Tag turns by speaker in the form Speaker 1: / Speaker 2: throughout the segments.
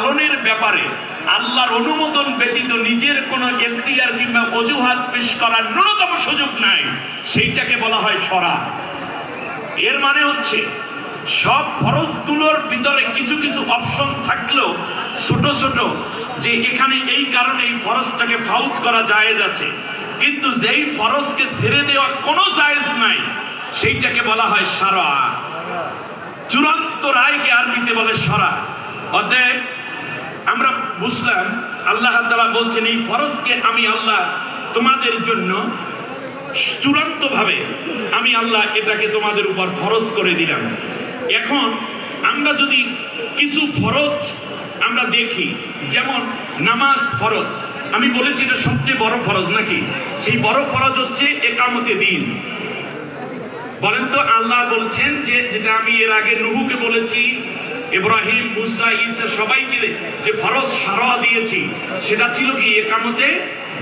Speaker 1: পালনের ব্যাপারে আল্লাহর অনুমোদন ব্যতীত নিজের কোনো এখতিয়ার কিংবা অজুহাত পেশ করার ন্যূনতম সুযোগ নাই। সেইটাকে বলা হয় সরা। এর মানে হচ্ছে, সব ফরজগুলোর ভিতরে কিছু কিছু অপশন থাকলেও ছোট ছোট, যে এখানে এই কারণে এই ফরজটাকে ফাউত করা জায়েজ আছে। কিন্তু যেই ফরজকে ছেড়ে দেওয়া কোনো জায়েজ নাই, সেইটাকে বলা হয় সারা। চূড়ান্ত রায়কে আরবিতে বলে সরা। অতএব আমরা বুঝলাম, আল্লাহ তাআলা বলছেন, এই ফরজকে আমি আল্লাহ তোমাদের জন্য চূড়ান্ত ভাবে আমি আল্লাহ এটাকে তোমাদের উপর ফরজ করে দিলাম। এখন আমরা যদি কিছু ফরজ আমরা দেখি, যেমন নামাজ ফরজ, আমি বলেছি এটা সবচেয়ে বড় ফরজ নাকি? সেই বড় ফরজ হচ্ছে একামতে দিন। বলেন তো, আল্লাহ বলছেন যে, যেটা আমি এর আগে নুহুকে বলেছি ইব্রাহিম, মুসা, ঈসা সবাইকে যে ফরজ সারা দিয়েছি, সেটা ছিল কি একামতে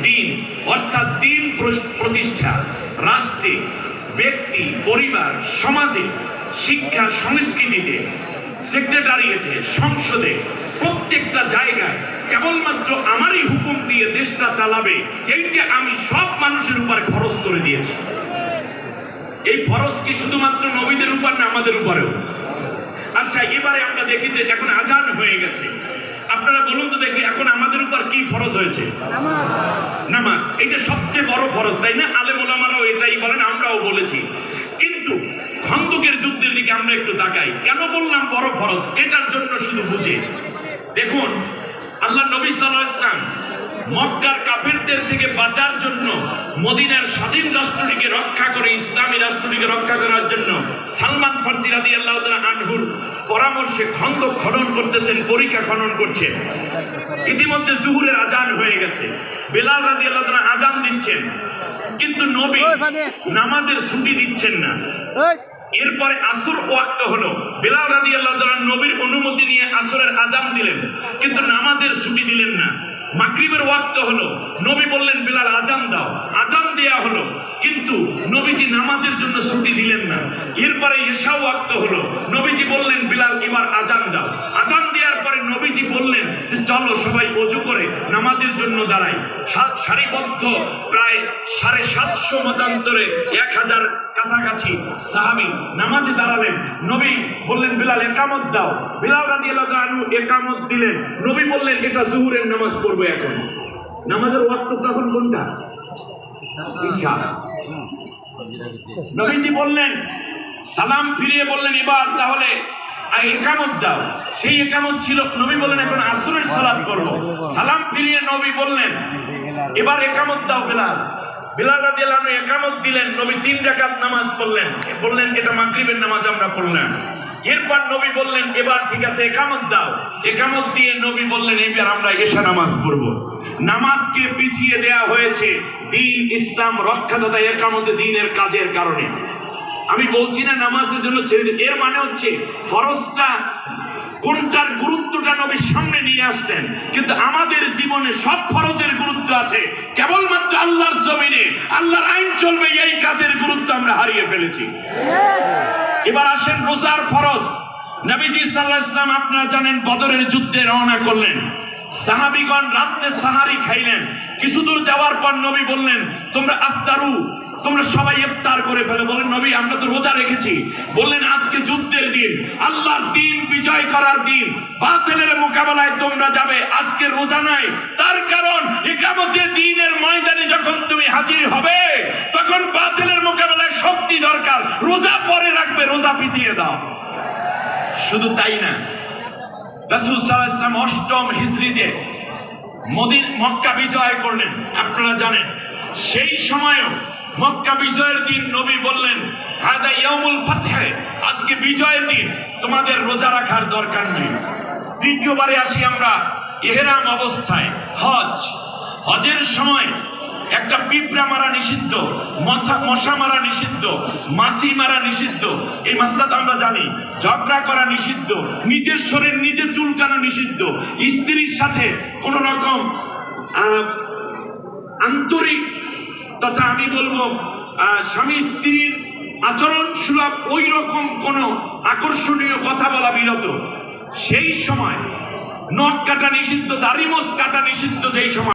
Speaker 1: দিন, অর্থাৎ দিন প্রতিষ্ঠা, রাষ্ট্রে, ব্যক্তি, পরিবার, সমাজে, শিক্ষা, সংস্কৃতিতে, সেক্রেটারিয়েটে, সংসদে, প্রত্যেকটা জায়গায়, কেবলমাত্র আমারই হুকুম দিয়ে দেশটা চালাবে, এইটা আমি সব মানুষের উপরে খরচ করে দিয়েছি। এই ফরজ কি শুধুমাত্র নবীদের উপর না আমাদের উপরেও? আচ্ছা এবারে আমরা দেখি যে এখন আজান হয়ে গেছে। আপনারা বলুন তো দেখি, এখন আমাদের উপর কি ফরজ হয়েছে? নামাজ। এটা সবচেয়ে বড় ফরজ, তাই না? আলেম ওলামারাও এটাই বলেন, আমরাও বলেছি। কিন্তু খন্দকের যুদ্ধের দিকে আমরা একটু তাকাই। কেন বললাম বড় ফরজ? এটার জন্য শুধু বুঝে। দেখুন, আল্লাহ নবী সাল্লাহ ইসলাম মক্কার কাফেরদের থেকে বাঁচার জন্য মদিনার স্বাধীন রাষ্ট্রটিকে রক্ষা করে ইসলামী রাষ্ট্রটিকে রক্ষা করার জন্য সালমান ফার্সি রাদি আল্লাহ আনহুর পরামর্শে খন্দক খনন করতেছেন পরীক্ষা খনন করছেন। ইতিমধ্যে জুহুরের আজান হয়ে গেছে। বেলাল রাদি আল্লাহ আজান দিচ্ছেন। কিন্তু নবী নামাজের ছুটি দিচ্ছেন না। এরপরে আসর ওয়াক্ত হলো। বেলাল রাদি আল্লাহ নবীর অনুমতি নিয়ে আসরের আজান দিলেন কিন্তু নামাজের ছুটি দিলেন না। মাগরিবের ওয়াক্ত হলো। নবী বললেন বেলাল আজান দাও। আজান দেয়া হলো। কিন্তু নবীজি নামাজের জন্য ছুটি দিলেন না। এরপরে এশা ওয়াক্ত হলো। নবীজি বললেন, বিলাল, এবার আজান দাও। আজান দেওয়ার পরে নবীজি বললেন যে, চলো সবাই অজু করে নামাজের জন্য দাঁড়াই। সারিবদ্ধ প্রায় সাড়ে সাতশো মতান্তরে এক হাজার কাছাকাছি সাহাবি নামাজে দাঁড়ালেন। নবী বললেন, বিলাল, একামত দাও। বিলাল রাদি আনু একামত দিলেন। নবী বললেন, এটা জুহুরের নামাজ পড়ব এখন। নামাজের ওয়াক্ত তখন কোনটা? নবীজি বললেন, সালাম ফিরিয়ে বললেন, এবার তাহলে একামত দাও। সেই একামত ছিল, নবী বললেন, এখন আসরের সালাত করব। সালাম ফিরিয়ে নবী বললেন, এবার একামত দাও, বেলাল। বেলাল রাদিয়াল্লাহু একামত দিলেন, নবী তিন রাকাত নামাজ পড়লেন। বললেন, এটা মাগরিবের নামাজ আমরা পড়লাম এরপর নবী বললেন, এবার ঠিক আছে একামত দাও। একামত দিয়ে নবী বললেন এবার আমরা এশা নামাজ পড়ব। নামাজকে পিছিয়ে দেয়া হয়েছে দিন ইসলাম রক্ষা তথা একামতে দিনের কাজের কারণে। আমি বলছি না নামাজের জন্য ছেড়ে এর মানে হচ্ছে ফরজটা কোনটার গুরুত্বটা নবীর সামনে নিয়ে আসলেন কিন্তু আমাদের জীবনে সব ফরজের গুরুত্ব আছে। কেবলমাত্র আল্লাহর জমিনে, আল্লাহর আইন চলবে, এই কাজের গুরুত্ব আমরা হারিয়ে ফেলেছি। এবার আসেন রোজার ফরজ। নবীজি সাল্লাহ ইসলাম আপনারা জানেন বদরের যুদ্ধে রওনা করলেন। সাহাবিগণ রাত্রে সাহারি খাইলেন। কিছু দূর যাওয়ার পর নবী বললেন, তোমরা আফতারু, তোমরা সবাই ইফতার করে ফেলে। বলেন নবী, আমরা তো রোজা রেখেছি। বললেন, আজকে যুদ্ধের দিন। আল্লাহর দিন বিজয় করার দিন। বাতিলের মোকাবেলায় তোমরা যাবে। আজকে রোজা নাই। তার কারণ একামতের দিনের ময়দানে যখন তুমি হাজির হবে, তখন বাতিলের মোকাবেলায় শক্তি দরকার। রোজা রোজা পিছিয়ে দাও। শুধু তাই না, রাসূল আলাইহি অষ্টম হিজরিতে মদিন, মক্কা বিজয় করলেন। আপনারা জানেন, সেই সময়ও মক্কা বিজয়ের দিন নবী বললেন আজকে বিজয়ের দিন, তোমাদের রোজা রাখার দরকার নেই। তৃতীয়বারে আসি আমরা ইহরাম অবস্থায়, হজ। হজের সময় একটা পিঁপড়া মারা নিষিদ্ধ, মশা মশা মারা নিষিদ্ধ, মাছি মারা নিষিদ্ধ। এই মাসলাটা আমরা জানি, ঝগড়া করা নিষিদ্ধ, নিজের শরীর নিজে চুলকানো নিষিদ্ধ। স্ত্রীর সাথে কোন রকম আন্তরিক তথা আমি বলব স্বামী স্ত্রীর আচরণ সুলভ ওই রকম কোন আকর্ষণীয় কথা বলা বিরত। সেই সময় নখ কাটা নিষিদ্ধ, দাড়ি মোষ কাটা নিষিদ্ধ যেই সময়